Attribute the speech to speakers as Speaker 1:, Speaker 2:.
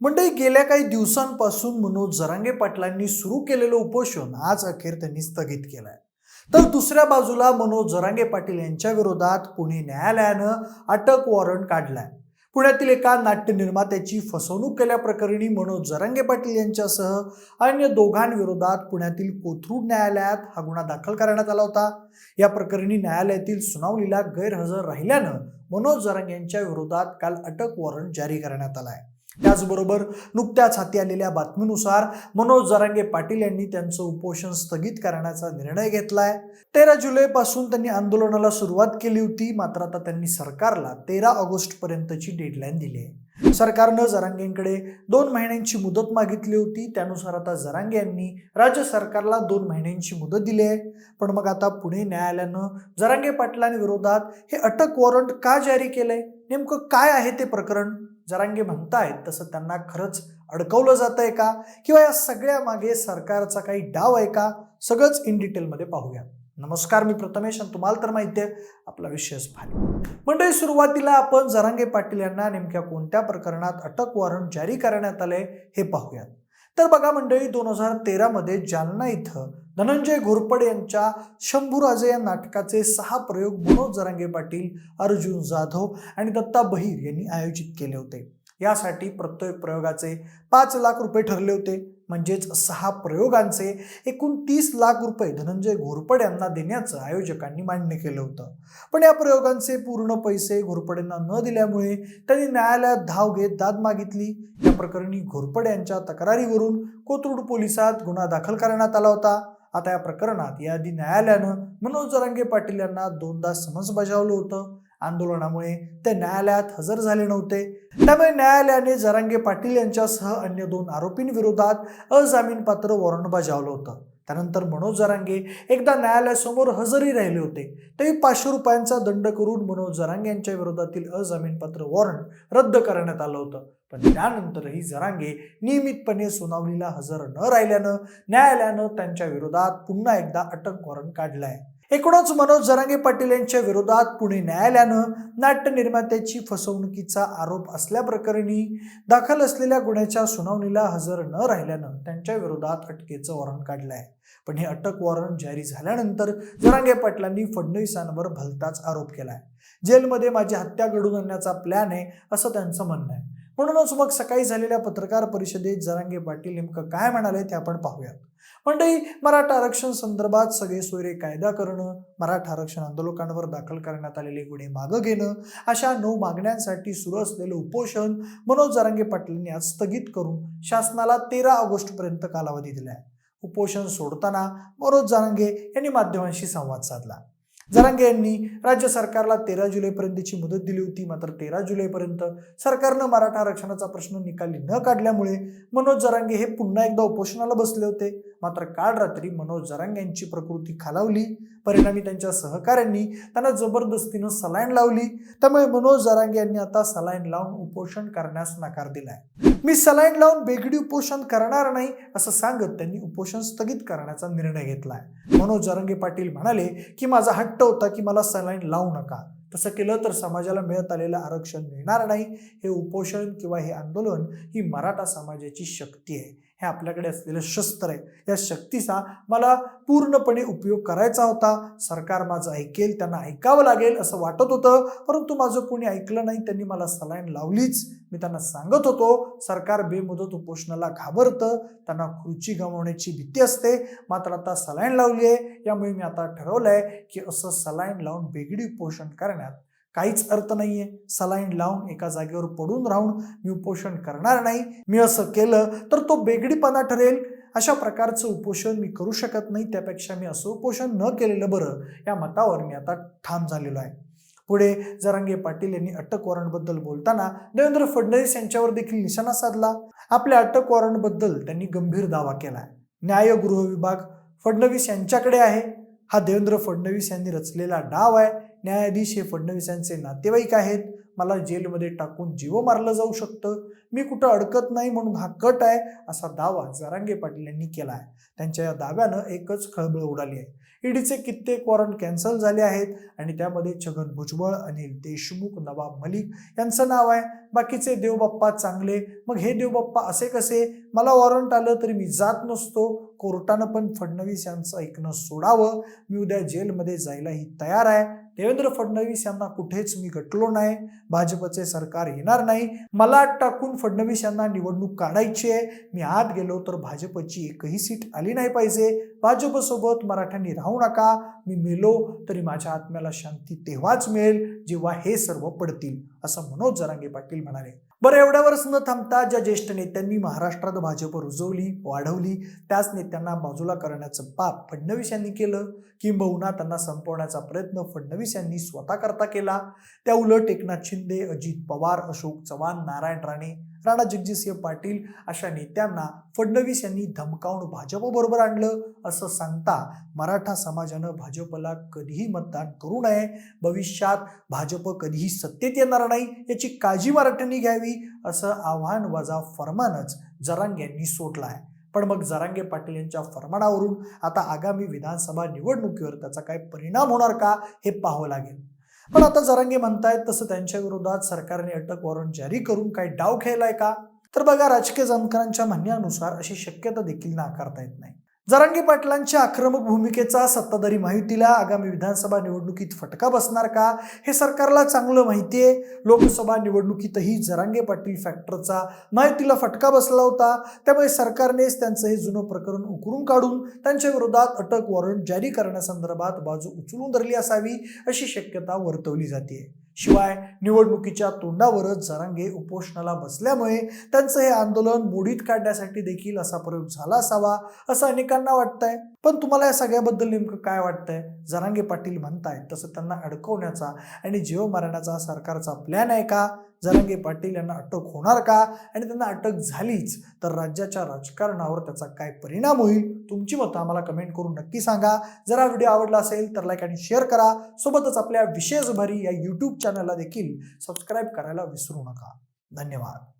Speaker 1: मंडळी गेल्या काही दिवसांपासून मनोज जरांगे पाटलांनी सुरू केलेलं उपोषण आज अखेर त्यांनी स्थगित केलंय. तर दुसऱ्या बाजूला मनोज जरांगे पाटील यांच्या विरोधात पुणे न्यायालयानं अटक वॉरंट काढलाय. पुण्यातील एका नाट्य निर्मात्याची फसवणूक केल्याप्रकरणी मनोज जरांगे पाटील यांच्यासह अन्य दोघांविरोधात पुण्यातील कोथरूड न्यायालयात हा गुन्हा दाखल करण्यात आला होता. या प्रकरणी न्यायालयातील सुनावणीला गैरहजर राहिल्यानं मनोज जरांगे यांच्या विरोधात काल अटक वॉरंट जारी करण्यात आला आहे त्याचबरोबर नुकत्याच हाती आलेल्या बातमीनुसार मनोज जरांगे पाटील यांनी त्यांचं उपोषण स्थगित करण्याचा निर्णय घेतलाय. तेरा जुलैपासून त्यांनी आंदोलनाला सुरुवात केली होती मात्र आता त्यांनी सरकारला तेरा ऑगस्ट पर्यंतची डेडलाईन दिली आहे. सरकारनं जरांगेंकडे दोन महिन्यांची मुदत मागितली होती त्यानुसार आता जरांगे यांनी राज्य सरकारला दोन महिन्यांची मुदत दिली आहे. पण मग आता पुणे न्यायालयानं जरांगे पाटलांविरोधात हे अटक वॉरंट का जारी केलंय? नेमकं काय आहे ते प्रकरण? जरांगे म्हणतायत तसं त्यांना खरंच अडकवलं जात आहे का? किंवा या सगळ्या मागे सरकारचा काही डाव आहे का? सगळंच इन डिटेलमध्ये पाहूया. नमस्कार मी प्रथमेश आणि तुम्हाला तर माहिती आहे आपला विशेष भारी मंडळी सुरुवातीला आपण जरांगे पाटील यांना नेमक्या कोणत्या प्रकरणात अटक वॉरंट जारी करण्यात आले हे पाहूयात. तर बघा मंडळी दोन हजार तेरामध्ये जालना इथं धनंजय घोरपडे यांच्या शंभूराजे या नाटकाचे सहा प्रयोग मनोज जरांगे पाटील अर्जुन जाधव आणि दत्ता बहिर यांनी आयोजित केले होते. यासाठी प्रत्येक प्रयोगाचे पाच लाख रुपये ठरले होते. म्हणजेच सहा प्रयोगांचे एकूण तीस लाख रुपये धनंजय घोरपड यांना देण्याचं आयोजकांनी मान्य केलं होतं. पण या प्रयोगांचे पूर्ण पैसे घोरपडेंना न दिल्यामुळे त्यांनी न्यायालयात धाव घेत दाद मागितली. या प्रकरणी घोरपड यांच्या तक्रारीवरून कोथरूड पोलिसात गुन्हा दाखल करण्यात आला होता. आता या प्रकरणात याआधी न्यायालयानं मनोज जरांगे पाटील यांना दोनदा समन्स बजावलं होतं. आंदोलनामुळे ते न्यायालयात हजर झाले नव्हते. त्यामुळे न्यायालयाने जरांगे पाटील यांच्यासह अन्य दोन आरोपींविरोधात अजामीनपात्र वॉरंट बजावलं होतं. त्यानंतर मनोज जरांगे एकदा न्यायालयासमोर हजरही राहिले होते. तरी पाचशे रुपयांचा दंड करून मनोज जरांगे यांच्या विरोधातील अजामीनपात्र वॉरंट रद्द करण्यात आलं होतं. पण त्यानंतरही जरांगे नियमितपणे सुनावणीला हजर न राहिल्यानं न्यायालयानं त्यांच्या विरोधात पुन्हा एकदा अटक वॉरंट काढलं आहे एकूणच मनोज जरांगे पाटील यांच्या विरोधात पुणे न्यायालयानं नाट्य निर्मात्याची फसवणुकीचा आरोप असल्याप्रकरणी दाखल असलेल्या गुन्ह्याच्या सुनावणीला हजर न राहिल्यानं त्यांच्या विरोधात अटकेचं वॉरंट काढलं आहे पण हे अटक वॉरंट जारी झाल्यानंतर जरांगे पाटलांनी फडणवीसांवर भलताच आरोप केला आहे जेलमध्ये माझी हत्या घडून आणण्याचा प्लॅन आहे असं त्यांचं म्हणणं आहे. म्हणूनच मग सकाळी झालेल्या पत्रकार परिषदेत जरांगे पाटील नेमकं काय म्हणाले ते आपण पाहूयात. मंडळी मराठा आरक्षण संदर्भात सगळे सोयरे कायदा करणं मराठा आरक्षण आंदोलकांवर दाखल करण्यात आलेले गुन्हे मागं घेणं अशा नऊ मागण्यांसाठी सुरू असलेलं उपोषण मनोज जरांगे पाटलांनी आज स्थगित करून शासनाला तेरा ऑगस्टपर्यंत कालावधी दिला आहे उपोषण सोडताना मनोज जारांगे यांनी माध्यमांशी संवाद साधला. जरांगे यांनी राज्य सरकारला तेरा जुलैपर्यंतची मुदत दिली होती मात्र तेरा जुलैपर्यंत सरकारनं मराठा आरक्षणाचा प्रश्न निकाली न काढल्यामुळे मनोज जरांगे हे पुन्हा एकदा उपोषणाला बसले होते. मात्र काल रात्री मनोज जरांगे यांची प्रकृती खालावली. परिणामी त्यांच्या सहकाऱ्यांनी त्यांना जबरदस्तीनं सलाईन लावली. त्यामुळे मनोज जरांगे यांनी आता सलाईन लावून उपोषण करण्यास नकार दिलाय. मी सलाईन लावून बेगडी उपोषण करणार नाही असं सांगत त्यांनी उपोषण स्थगित करण्याचा निर्णय घेतलाय. मनोज जरंगे पाटील म्हणाले की माझा हट्ट होता की मला सलाईन लावू नका. तसं केलं तर समाजाला मिळत आलेलं आरक्षण मिळणार नाही. हे उपोषण किंवा हे आंदोलन ही मराठा समाजाची शक्ती आहे. हे आपल्याकडे असलेलं शस्त्र आहे. या शक्तीचा मला पूर्णपणे उपयोग करायचा होता. सरकार माझं ऐकेल त्यांना ऐकावं लागेल असं वाटत होतं. परंतु माझं कोणी ऐकलं नाही त्यांनी मला सलाईन लावलीच. मी त्यांना सांगत होतो सरकार बेमुदत उपोषणाला घाबरतं त्यांना खुर्ची गमावण्याची भीती असते. मात्र आता सलाईन लावली आहे. यामुळे मी आता ठरवलं आहे की असं सलाईन लावून बेगडी उपोषण करण्यात काहीच अर्थ नाहीये. सलाईन लावून एका जागेवर पडून राहून मी उपोषण करणार नाही. मी असं केलं तर तो बेगडीपणा ठरेल. अशा प्रकारचं उपोषण मी करू शकत नाही. त्यापेक्षा मी असं उपोषण न केलेलं बरं. या मतावर मी आता ठाम झालेलो आहे. पुढे जरांगे पाटील यांनी अटक वॉरंटबद्दल बोलताना देवेंद्र फडणवीस यांच्यावर देखील निशाणा साधला. आपल्या अटक वॉरंटबद्दल त्यांनी गंभीर दावा केला न्याय गृह विभाग फडणवीस यांच्याकडे आहे. हा देवेंद्र फडणवीस यांनी रचलेला डाव आहे. न्यायाधीश हे फडणवीस यांचे नातेवाईक आहेत. मला जेलमध्ये टाकून जीव मारलं जाऊ शकतं. मी कुठं अडकत नाही म्हणून हा कट आहे असा दावा जरांगे पाटील यांनी केला आहे त्यांच्या या दाव्यानं एकच खळबळ उडाली आहे. ईडीचे कित्येक वॉरंट कॅन्सल झाले आहेत आणि त्यामध्ये छगन भुजबळ अनिल देशमुख नवाब मलिक यांचं नाव आहे. बाकीचे देवबाप्पा चांगले. मग हे देवबाप्पा असे कसे? मला वॉरंट आलं तरी मी जात नसतो. कोर्टानं पण फडणवीस यांचं ऐकणं सोडावं. मी उद्या जेलमध्ये जायलाही तयार आहे. देवेंद्र फडणवीस यांना कुठेच मी गटलो नाही. भाजपचे सरकार येणार नाही. मला टाकून फडणवीस यांना निवडणूक काढायची आहे. मी आत गेलो तर भाजपची एकही सीट आली नाही पाहिजे. भाजपसोबत मराठ्यांनी राहू नका. मी मेलो तरी माझ्या आत्म्याला शांती तेव्हाच मिळेल जेव्हा हे सर्व पडतील असं मनोज जरांगे पाटील म्हणाले. बरं एवढ्यावरच न थांबता ज्या ज्येष्ठ नेत्यांनी महाराष्ट्रात भाजप रुजवली वाढवली त्याच नेत्यांना बाजूला करण्याचं पाप फडणवीस यांनी केलं. किंबहुना त्यांना संपवण्याचा प्रयत्न फडणवीस यांनी स्वतः करता केला. त्या उलट एकनाथ शिंदे अजित पवार अशोक चव्हाण नारायण राणे राणा जगजितसिंह पाटील अशा नेत्यांना फडणवीस यांनी धमकावून भाजपबरोबर आणलं असं सांगता मराठा समाजानं भाजपला कधीही मतदान करू नये. भविष्यात भाजप कधीही सत्तेत येणार नाही याची काळजी मराठ्यांनी घ्यावी असं आव्हान वजा फरमानच जरांग यांनी सोडलं आहे पण मग जरांगे पाटील यांच्या फरमानावरून आता आगामी विधानसभा निवडणुकीवर त्याचा काय परिणाम होणार का हे पाहावं लागेल. पण आता जरांगे म्हणतायत तसं त्यांच्या विरोधात सरकारने अटक वॉरंट जारी करून काही डाव खेळलाय का? तर बघा राजकीय जाणकारांच्या म्हणण्यानुसार अशी शक्यता देखील नाकारता येत नाही. जरांगी पाटलांच्या आक्रमक भूमिकेचा सत्ताधारी माहितीला आगामी विधानसभा निवडणुकीत फटका बसणार का? हे सरकारला चांगलं माहिती आहे लोकसभा निवडणुकीतही जरांगे पाटील फॅक्टरचा माहितीला फटका बसला होता. त्यामुळे सरकारनेच त्यांचं हे जुनं प्रकरण उकरून काढून त्यांच्या विरोधात अटक वॉरंट जारी करण्यासंदर्भात बाजू उचलून धरली असावी अशी शक्यता वर्तवली जाते शिवाय निवडणुकीच्या तोंडावरच जरांगे उपोषणाला बसल्यामुळे त्यांचं हे आंदोलन मोडीत काढण्यासाठी देखील असा प्रयोग झाला असावा असं अनेकांना वाटतंय. पण तुम्हाला या सगळ्याबद्दल नेमकं काय वाटतंय? जरांगे पाटील म्हणतायत तसं त्यांना अडकवण्याचा आणि जीव मारण्याचा सरकारचा प्लॅन आहे का? जरांगे पाटील यांना अटक होणार का? आणि त्यांना अटक झालीच तर राज्याच्या राजकारणावर त्याचा काय परिणाम होईल? तुमची मतं आम्हाला कमेंट करून नक्की सांगा. जर हा व्हिडिओ आवडला असेल तर लाईक आणि शेअर करा. सोबतच आपल्या विशेष भरी या यूट्यूब चॅनलला देखील सबस्क्राईब करायला विसरू नका. धन्यवाद.